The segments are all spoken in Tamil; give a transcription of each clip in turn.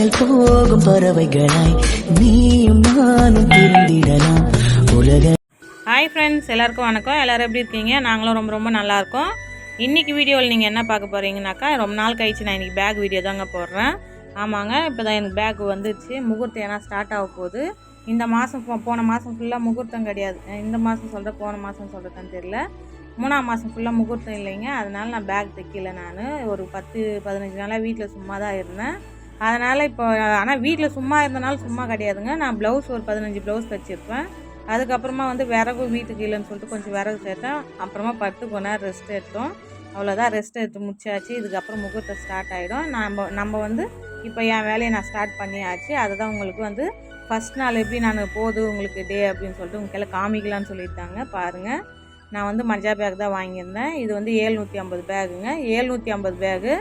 வானில் போகும் பறவைகளாய் நீயும் நானும் திருந்திடலாம் உலக ஹாய் ஃப்ரெண்ட்ஸ் எல்லாருக்கும் வணக்கம். எல்லோரும் எப்படி இருக்கீங்க? நாங்களும் ரொம்ப ரொம்ப நல்லா இருக்கோம். இன்றைக்கி வீடியோவில் நீங்கள் என்ன பார்க்க போகிறீங்கனாக்கா ரொம்ப நாள் கழிச்சு நான் இன்றைக்கி பேக் வீடியோ தாங்க போடுறேன். ஆமாங்க இப்போ தான் எனக்கு பேக் வந்துருச்சு. முகூர்த்தம் ஏன்னா ஸ்டார்ட் ஆக போகுது. இந்த மாதம் போன மாதம் ஃபுல்லாக முகூர்த்தம் கிடையாது. இந்த மாதம் சொல்கிற போன மாதம் சொல்கிறதுன்னு தெரியல. மூணாம் மாதம் ஃபுல்லாக முகூர்த்தம் இல்லைங்க. அதனால் நான் பேக் தைக்கல நான். ஒரு பத்து பதினஞ்சு நாளாக வீட்டில் சும்மா தான் இருந்தேன். அதனால் இப்போ ஆனால் வீட்டில் சும்மா இருந்தனால சும்மா கிடையாதுங்க. நான் ப்ளவுஸ் ஒரு பதினஞ்சு ப்ளவுஸ் தைச்சிருப்பேன் அதுக்கப்புறமா வந்து விறகு வீட்டுக்கு இல்லைன்னு சொல்லிட்டு கொஞ்சம் விறகு சேர்த்தேன். அப்புறமா பத்து கொஞ்ச நேரம் ரெஸ்ட் எடுத்தோம். அவ்வளோதான் ரெஸ்ட் எடுத்து முடிச்சாச்சு. இதுக்கப்புறம் முகூர்த்தம் ஸ்டார்ட் ஆகிடும் நம்ம நம்ம வந்து இப்போ என் வேலையை நான் ஸ்டார்ட் பண்ணியாச்சு. அதுதான் உங்களுக்கு வந்து ஃபஸ்ட் நாள் எப்படி நான் போகுது உங்களுக்கு டே அப்படின்னு சொல்லிட்டு உங்கள் கையில் காமிக்கலான்னு சொல்லியிருந்தாங்க. பாருங்கள் நான் வந்து மஞ்சா பேக் தான் வாங்கியிருந்தேன். இது வந்து ஏழ்நூற்றி ஐம்பது பேகுங்க ஏழ்நூற்றி ஐம்பது பேகு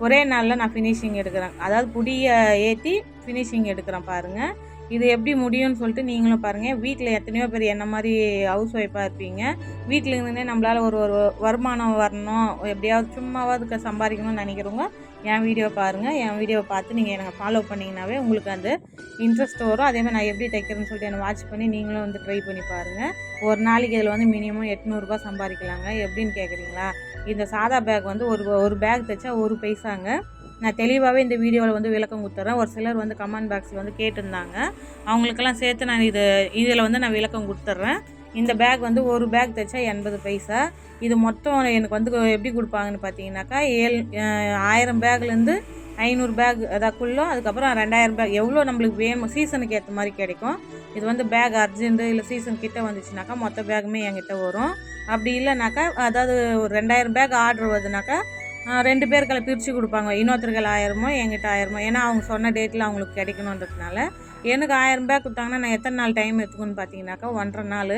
ஒரே நாளில் நான் ஃபினிஷிங் எடுக்கிறேன். அதாவது புடியை ஏற்றி ஃபினிஷிங் எடுக்கிறேன் பாருங்கள் இது எப்படி முடியும்னு சொல்லிட்டு நீங்களும் பாருங்கள் வீட்டில் எத்தனையோ பேர் என்ன மாதிரி ஹவுஸ் ஒய்ஃபாக இருப்பீங்க. வீட்டில் இருந்துனே நம்மளால் ஒரு ஒரு வருமானம் வரணும். எப்படியாவது சும்மாவாவது க- சம்பாதிக்கணும்னு நினைக்கிறவங்க என் வீடியோ பாருங்கள் என் வீடியோவை பார்த்து நீங்கள் எனக்கு ஃபாலோ பண்ணிங்கனாவே உங்களுக்கு அந்த இன்ட்ரெஸ்ட் வரும். அதேமாதிரி நான் எப்படி தைக்கிறேன்னு சொல்லிட்டு என்னை வாட்ச் பண்ணி நீங்களும் வந்து ட்ரை பண்ணி பாருங்கள் ஒரு நாளைக்கு இதில் வந்து மினிமம் எட்நூறுபா சம்பாதிக்கலாங்க. எப்படின்னு கேட்குறீங்களா இந்த சாதா பேக் வந்து ஒரு ஒரு பேக் தைச்சா ஒரு பைசாங்க. நான் தெளிவாகவே இந்த வீடியோவில் வந்து விளக்கம் கொடுத்துட்றேன் ஒரு சிலர் வந்து கமெண்ட் பாக்ஸில் வந்து கேட்டிருந்தாங்க. அவங்களுக்கெல்லாம் சேர்த்து நான் இது இதில் வந்து நான் விளக்கம் கொடுத்துட்றேன் இந்த பேக் வந்து ஒரு பேக் தைச்சா எண்பது பைசா. இது மொத்தம் எனக்கு வந்து எப்படி கொடுப்பாங்கன்னு பார்த்தீங்கன்னாக்கா ஏழு ஆயிரம் பேக்லேருந்து ஐநூறு பேக் அதாக்குள்ளோ அதுக்கப்புறம் ரெண்டாயிரம் பேக் எவ்வளோ நம்மளுக்கு வேணும் சீசனுக்கு ஏற்ற மாதிரி கிடைக்கும். இது வந்து பேக் அர்ஜென்ட்டு இல்லை சீசன் கிட்டே வந்துச்சுனாக்கா மொத்த பேக்குமே என்கிட்ட வரும். அப்படி இல்லைனாக்கா அதாவது ஒரு ரெண்டாயிரம் பேக் ஆர்டர் வருதுனாக்கா ரெண்டு பேர்களை பிரித்து கொடுப்பாங்க. இன்னொருத்தர்கள் ஆயிரமோ என்கிட்ட ஆயிரமோ. ஏன்னா அவங்க சொன்ன டேட்டில் அவங்களுக்கு கிடைக்கணுன்றதுனால. எனக்கு ஆயிரம் பேக் கொடுத்தாங்கன்னா நான் எத்தனை நாள் டைம் எடுத்துக்குன்னு பார்த்தீங்கன்னாக்கா ஒன்றரை நாள்.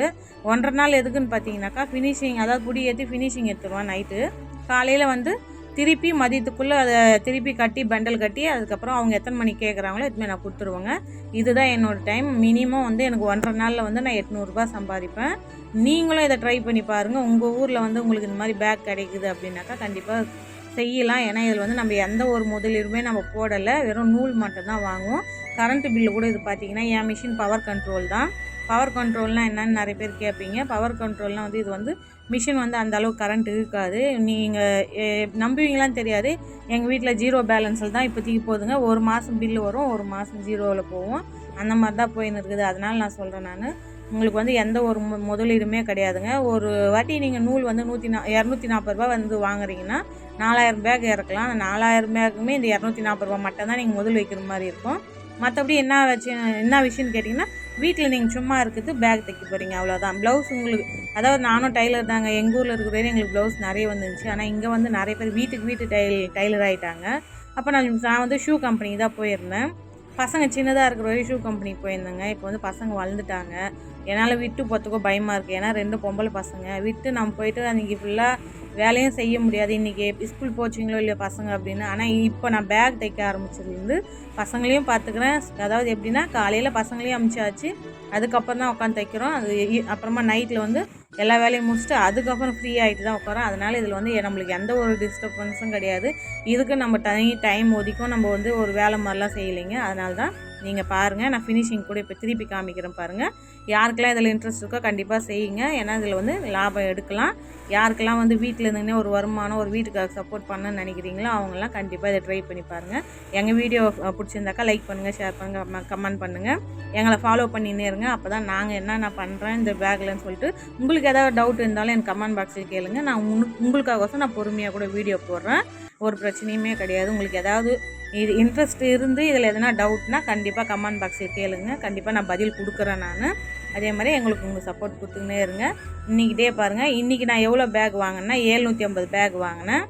ஒன்றரை நாள் எதுக்குன்னு பார்த்தீங்கன்னாக்கா ஃபினிஷிங் அதாவது புடி ஏற்றி ஃபினிஷிங் எடுத்துருவேன் நைட்டு காலையில் வந்து திருப்பி மதியத்துக்குள்ளே அதை திருப்பி கட்டி பண்டல் கட்டி அதுக்கப்புறம் அவங்க எத்தனை மணிக்கு கேட்குறாங்களோ எதுவுமே நான் கொடுத்துருவோங்க. இதுதான் என்னோடய டைம் மினிமம் வந்து எனக்கு ஒன்றரை நாளில் வந்து நான் எட்நூறுபா சம்பாதிப்பேன். நீங்களும் இதை ட்ரை பண்ணி பாருங்கள் உங்கள் ஊரில் வந்து உங்களுக்கு இந்த மாதிரி பேக் கிடைக்குது அப்படின்னாக்கா கண்டிப்பாக செய்யலாம். ஏன்னா இதில் வந்து நம்ம எந்த ஒரு முதலீடுமே நம்ம போடலை. வெறும் நூல் மட்டும்தான் வாங்குவோம். கரண்ட் பில்லு கூட இது பார்த்தீங்கன்னா என் மிஷின் பவர் கண்ட்ரோல் தான். பவர் கண்ட்ரோல்னால் என்னன்னு நிறைய பேர் கேட்பீங்க. பவர் கண்ட்ரோல்னால் வந்து இது வந்து மிஷின் வந்து அந்த அளவுக்கு கரண்ட் இருக்காது. நீங்கள் நம்புவீங்களான்னு தெரியாது. எங்கள் வீட்டில் ஜீரோ பேலன்ஸில் தான் இப்போதைக்கு போகுதுங்க ஒரு மாதம் பில்லு வரும் ஒரு மாதம் ஜீரோவில் போகும். அந்த மாதிரி தான் போயின்னு இருக்குது. அதனால் நான் சொல்கிறேன் நான். உங்களுக்கு வந்து எந்த ஒரு முதலீடுமே கிடையாதுங்க. ஒரு வாட்டி நீங்கள் நூல் வந்து நூற்றி நா இரநூத்தி நாற்பது ரூபா வந்து வாங்குறீங்கன்னா நாலாயிரம் பேக் இறக்கலாம். அந்த நாலாயிரம் பேக்குமே இந்த இரநூத்தி நாற்பது ரூபா மட்டும் தான் நீங்கள் முதல் வைக்கிற மாதிரி இருக்கும். மற்றபடி என்ன வச்சு என்ன விஷயம்னு கேட்டிங்கன்னா வீட்டில் நீங்கள் சும்மா இருக்குது பேக் தைக்க போகிறீங்க அவ்வளோதான் ப்ளவுஸ் உங்களுக்கு அதாவது நானும் டைலர் தாங்க. எங்கள் ஊரில் இருக்கிறதே எங்களுக்கு ப்ளவுஸ் நிறைய வந்துருந்துச்சு. ஆனால் இங்கே வந்து நிறைய பேர் வீட்டுக்கு வீட்டு டைல் டைலர் ஆகிட்டாங்க அப்போ நான் நான் வந்து ஷூ கம்பெனி தான் போயிருந்தேன். பசங்க சின்னதாக இருக்கிற வரையும் ஷூ கம்பெனிக்கு போயிருந்தேங்க. இப்போ வந்து பசங்க வளர்ந்துட்டாங்க. என்னால் விட்டு போகிறதுக்கோ பயமாக இருக்குது ஏன்னா ரெண்டு பொம்பளை பசங்க. விட்டு நம்ம போயிட்டு அன்றைக்கி ஃபுல்லாக வேலையும் செய்ய முடியாது. இன்றைக்கி ஸ்கூல் போச்சிங்களோ இல்லையோ பசங்க அப்படின்னு. ஆனால் இப்போ நான் பேக் தைக்க ஆரம்பிச்சதுலேருந்து பசங்களையும் பார்த்துக்கிறேன் அதாவது எப்படின்னா காலையில் பசங்களையும் அமுச்சாச்சு. அதுக்கப்புறம் தான் உட்காந்து தைக்கிறோம். அது அப்புறமா நைட்டில் வந்து எல்லா வேலையும் முடிச்சுட்டு அதுக்கப்புறம் ஃப்ரீ ஆகிட்டு தான் உட்காரோம் அதனால் இதில் வந்து நம்மளுக்கு எந்த ஒரு டிஸ்டர்பன்ஸும் கிடையாது. இதுக்கு நம்ம தனி டைம் ஒதுக்கும் நம்ம வந்து ஒரு வேலை மாதிரிலாம் செய்யலைங்க. அதனால தான் நீங்கள் பாருங்கள் நான் ஃபினிஷிங் கூட இப்போ திருப்பி காமிக்கிறேன் பாருங்கள் யாருக்கெல்லாம் இதில் இன்ட்ரெஸ்ட் இருக்கோ கண்டிப்பாக செய்யுங்க. ஏன்னா இதில் வந்து லாபம் எடுக்கலாம். யாருக்கெல்லாம் வந்து வீட்டில் இருந்துன்னே ஒரு வருமானம் ஒரு வீட்டுக்காக சப்போர்ட் பண்ணணும்னு நினைக்கிறீங்களோ அவங்களாம் கண்டிப்பாக இதை ட்ரை பண்ணி பாருங்கள் எங்கள் வீடியோ பிடிச்சிருந்தாக்கா லைக் பண்ணுங்கள் ஷேர் பண்ணுங்கள் கமெண்ட் பண்ணுங்கள் எங்களை ஃபாலோ பண்ணினே இருங்க. அப்போ தான் நாங்கள் என்னென்ன பண்ணுறேன் இந்த பேக்லன்னு சொல்லிட்டு உங்களுக்கு ஏதாவது டவுட் இருந்தாலும் எனக்கு கமெண்ட் பாக்ஸில் கேளுங்க. நான் உங்களுக்காக நான் பொறுமையாக கூட வீடியோ போடுறேன். ஒரு பிரச்சனையுமே கிடையாது. உங்களுக்கு ஏதாவது இது இன்ட்ரெஸ்ட் இருந்து இதில் எதனா டவுட்னா கண்டிப்பாக கமெண்ட் பாக்ஸில் கேளுங்க. கண்டிப்பாக நான் பதில் கொடுக்குறேன் நான். அதே மாதிரி எங்களுக்கு உங்கள் சப்போர்ட் கொடுத்துக்கினே இருங்க. இன்றைக்கி டே பாருங்கள் இன்றைக்கி நான் எவ்வளோ பேக் வாங்கினேன்னா ஏழ்நூற்றி ஐம்பது பேக் வாங்கினேன்.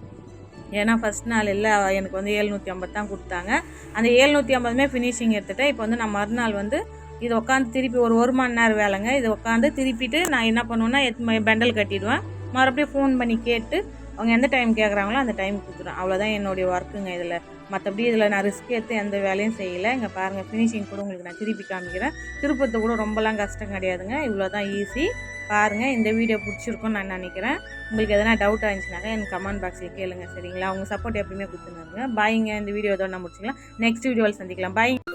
ஏன்னா ஃபஸ்ட் நாள் இல்லை எனக்கு வந்து ஏழ்நூற்றி ஐம்பது தான் கொடுத்தாங்க. அந்த ஏழ்நூற்றி ஐம்பதுமே ஃபினிஷிங் எடுத்துகிட்டேன் இப்போ வந்து நான் மறுநாள் வந்து இது உட்காந்து திருப்பி ஒரு ஒரு மணி நேரம் வேலைங்க. இது உட்காந்து திருப்பிட்டு நான் என்ன பண்ணுவேன்னா எத் பெண்டல் கட்டிடுவேன். மறுபடியும் ஃபோன் பண்ணி கேட்டு அவங்க எந்த டைம் கேட்குறாங்களோ அந்த டைம் கொடுத்துருவேன் அவ்வளோதான் என்னுடைய ஒர்க்குங்க இதில். மற்றபடி இதில் நான் ரிஸ்க் எடுத்து எந்த வேலையும் செய்யலை. இங்கே பாருங்கள் ஃபினிஷிங் கூட உங்களுக்கு நான் திருப்பி காமிக்கிறேன். திருப்பத்தை கூட ரொம்பலாம் கஷ்டம் கிடையாதுங்க. இவ்வளோ தான் ஈஸி பாருங்கள் இந்த வீடியோ பிடிச்சிருக்கும்னு நான் நினைக்கிறேன். உங்களுக்கு எதனா டவுட் ஆயிருந்துச்சுனாக்கா எனக்கு கமெண்ட் பாக்ஸில் கேளுங்க சரிங்களா? உங்கள் சப்போர்ட் எப்பயுமே கொடுத்துருங்க பாய்ங்க இந்த வீடியோ இதோட நான் முடிச்சுக்கலாம். நெக்ஸ்ட் வீடியோவில் சந்திக்கலாம். பாய்